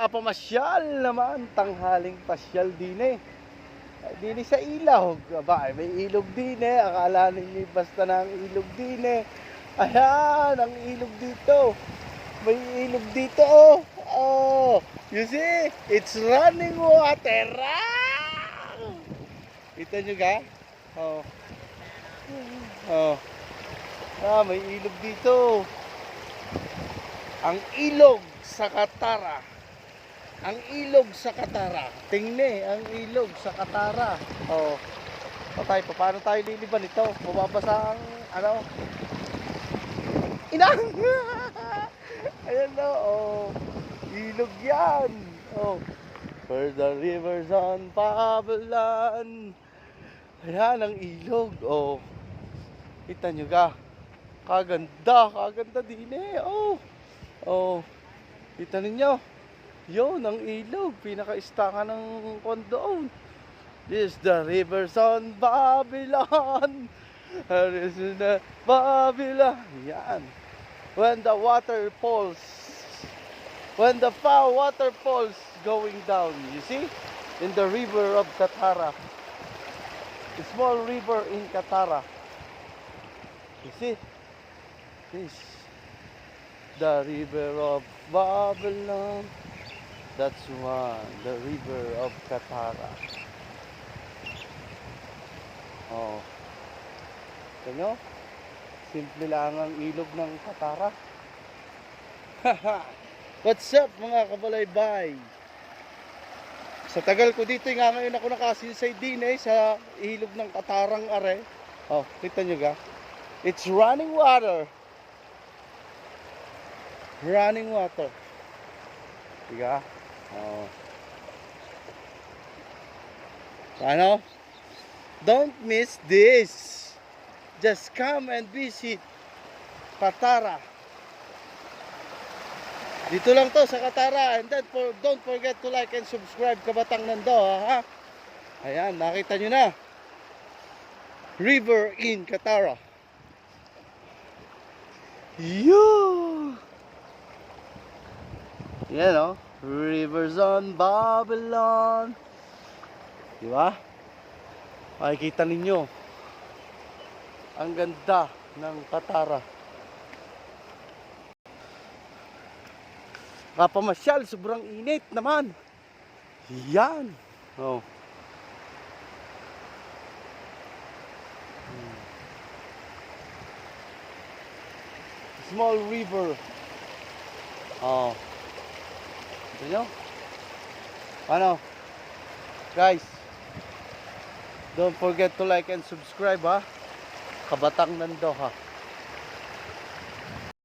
Kapamasyal naman, tanghaling pasyal din eh. Ay, Din eh sa ilog. Ay, may ilog din eh. Akala ninyo basta na ang ilog din eh. Ayan, ang ilog dito. May ilog dito oh. Oh, you see? It's running water. Kita nyo ga? Oh. Oh. Ah, may ilog dito. Ang ilog sa Katara. Ang ilog sa Katara. Tingne, ang ilog sa Katara. Oh. Patay, pa paano tayo liliban ito? Mababasa ang ano? Inang! Ayan na, oh. Ilog yan. Oh. For the rivers on Babylon. Ayan ang ilog. Oh. Kita nyo ga? Kaganda, kaganda din eh. Oh. Oh. Kita ninyo? Yun, ang ilog. Pinaka-istaka ng kondoon. This is the rivers on Babylon. This is the Babylon. Yan. When the water falls. When the foul water falls going down. You see? In the river of Katara. The small river in Katara. You see? This. The river of Babylon. That's one. The river of Katara. Oh. Nyo? Simple lang ang ilog ng Katara. What's up mga kabalaybay? Sa tagal ko dito nga ngayon ako nakasinsay din eh sa ilog ng Katarang are. Oh, kita nyo ga? It's running water. Running water. Diga? Oh. Ano? Don't miss this. Just come and visit Katara. Dito lang to sa Katara. And then for, don't forget to like and subscribe Kabatang Nando ha. Ayan, nakita nyo na. River in Katara. Yoo! Yan o. Rivers on Babylon. Di ba? Makikita ninyo. Ang ganda ng Katara. Kapamasyal, sobrang init naman. Yan. Oh. Small river. Oh. Nyo? Ano? Guys, don't forget to like and subscribe ha. Kabatang Nando ha.